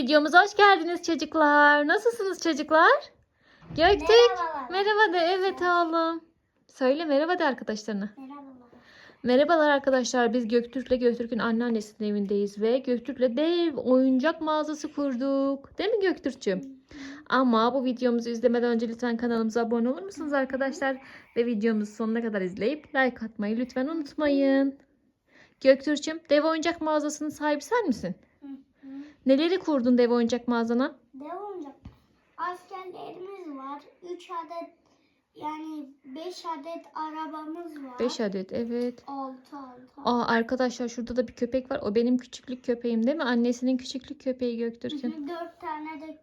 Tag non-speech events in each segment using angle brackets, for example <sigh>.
Videomuza hoş geldiniz çocuklar. Nasılsınız çocuklar? Göktürk. Merhabalar. Merhaba de evet oğlum. Söyle merhaba de arkadaşlarına. Merhaba. Merhabalar arkadaşlar. Biz Göktürk'le Göktürk'ün anneannesinin evindeyiz ve Göktürk'le dev oyuncak mağazası kurduk. Değil mi Göktürk'cüğüm? Ama bu videomuzu izlemeden önce lütfen kanalımıza abone olur musunuz arkadaşlar? Ve videomuzu sonuna kadar izleyip like atmayı lütfen unutmayın. Göktürk'cüğüm dev oyuncak mağazasının sahibi sen misin? Neleri kurdun dev oyuncak mağazana? Dev oyuncak. Askerlerimiz var. 3 adet yani 5 adet arabamız var. 5 adet evet. 6 6. Aa arkadaşlar şurada da bir köpek var. O benim küçüklük köpeğim değil mi? Annesinin küçüklük köpeği Göktürk'ün. 4 tane de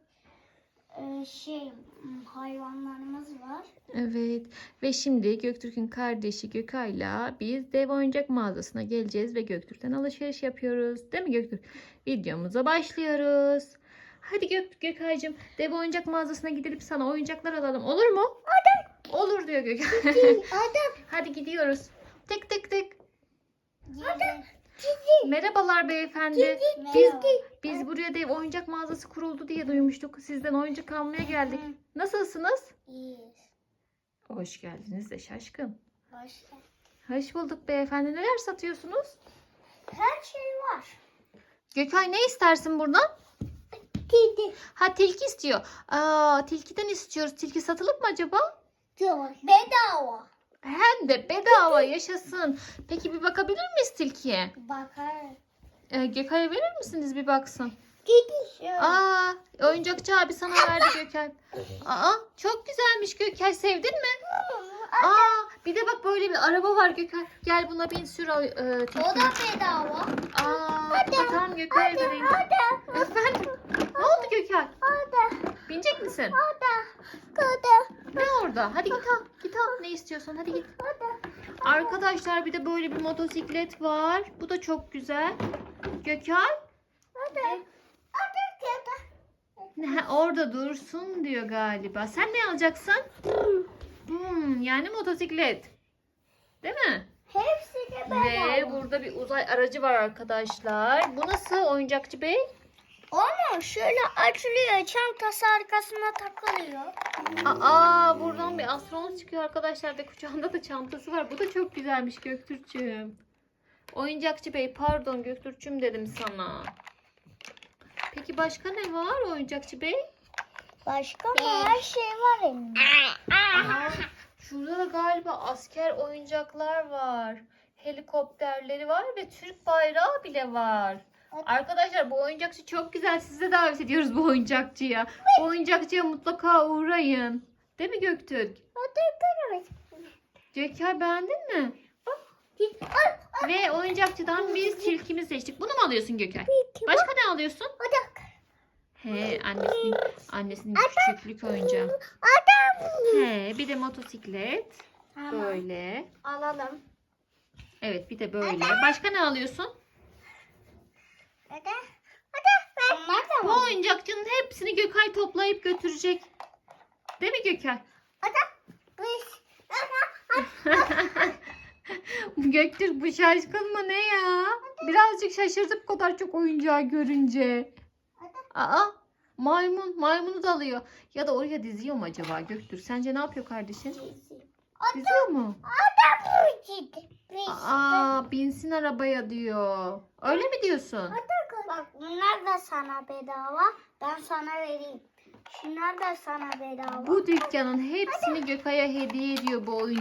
şey m, hayvanlarımız var. Evet. Ve şimdi Göktürk'ün kardeşi Gökay'la biz dev oyuncak mağazasına geleceğiz ve Göktürk'ten alışveriş yapıyoruz. Değil mi Göktürk? Videomuza başlıyoruz. Hadi Gök Gökay'cığım dev oyuncak mağazasına gidelim sana oyuncaklar alalım. Olur mu? Olur diyor Gökay. <laughs> Adam. Hadi gidiyoruz. Tık tık tık. Merhabalar beyefendi. Biz, biz buraya dev oyuncak mağazası kuruldu diye duymuştuk. Sizden oyuncak almaya geldik. Nasılsınız? İyiyiz. Hoş geldiniz de şaşkın. Başla. Hoş bulduk beyefendi. Neler satıyorsunuz? Her şey var. Gökay ne istersin buradan? Kedi. Ha tilki istiyor. Aa, tilkiden istiyoruz. Tilki satılık mı acaba? Bedava. Hem de bedava yaşasın. Peki bir bakabilir miyiz tilkiye? Bakar. Ee, Gökay'a verir misiniz bir baksın? Şöyle. Aa, oyuncakçı abi sana verdi Gökay. Aa, çok güzelmiş Gökay. Sevdin mi? Aa, bir de bak böyle bir araba var Gökay. Gel buna bin sür e, O da bedava. Aa, tamam Gökay'a vereyim. da. Efendim? Ne oldu Gökay? O da. Binecek misin? O da. O da. Ne orada? Hadi git al. Git al. Ne istiyorsun? Hadi git. O da. Arkadaşlar bir de böyle bir motosiklet var. Bu da çok güzel. Gökay. O da. O da. Ne, orada dursun diyor galiba. Sen ne alacaksın? Hmm, yani motosiklet. Değil mi? Hepsi de Ve bedava. burada bir uzay aracı var arkadaşlar. Bu nasıl oyuncakçı bey? Onu şöyle açılıyor. Çantası arkasına takılıyor. Aa buradan bir astronot çıkıyor arkadaşlar ve kucağında da çantası var. Bu da çok güzelmiş Göktürk'cüğüm. Oyuncakçı bey pardon Göktürk'cüğüm dedim sana. Peki başka ne var oyuncakçı bey? Başka mı? Her şey var elimde. Aa, şurada da galiba asker oyuncaklar var. Helikopterleri var ve Türk bayrağı bile var. Arkadaşlar bu oyuncakçı çok güzel. Sizi de davet ediyoruz bu oyuncakçıya. Bu oyuncakçıya mutlaka uğrayın. Değil mi Göktürk? O da evet. Gökay beğendin mi? Ve oyuncakçıdan biz tilkimi seçtik. Bunu mu alıyorsun Gökay? Başka ne alıyorsun? O da. He annesinin, annesinin küçüklük oyuncağı. Adam. He bir de motosiklet. Böyle. Alalım. Evet bir de böyle. Başka ne alıyorsun? O da. Onlar da Bu mı? oyuncakçının hepsini Gökay toplayıp götürecek. Değil mi Gökay? <laughs> Göktürk bu şaşkın mı ne ya? Birazcık şaşırdık bu kadar çok oyuncağı görünce. Aa maymun. Maymunu da alıyor. Ya da oraya diziyor mu acaba Göktürk? Sence ne yapıyor kardeşin? Diziyor mu? Aa binsin arabaya diyor. Öyle mi diyorsun? Bak bunlar da sana bedava. Ben sana vereyim. Şunlar da sana bedava. Bu dükkanın hepsini Gökay'a hediye ediyor bu oyun.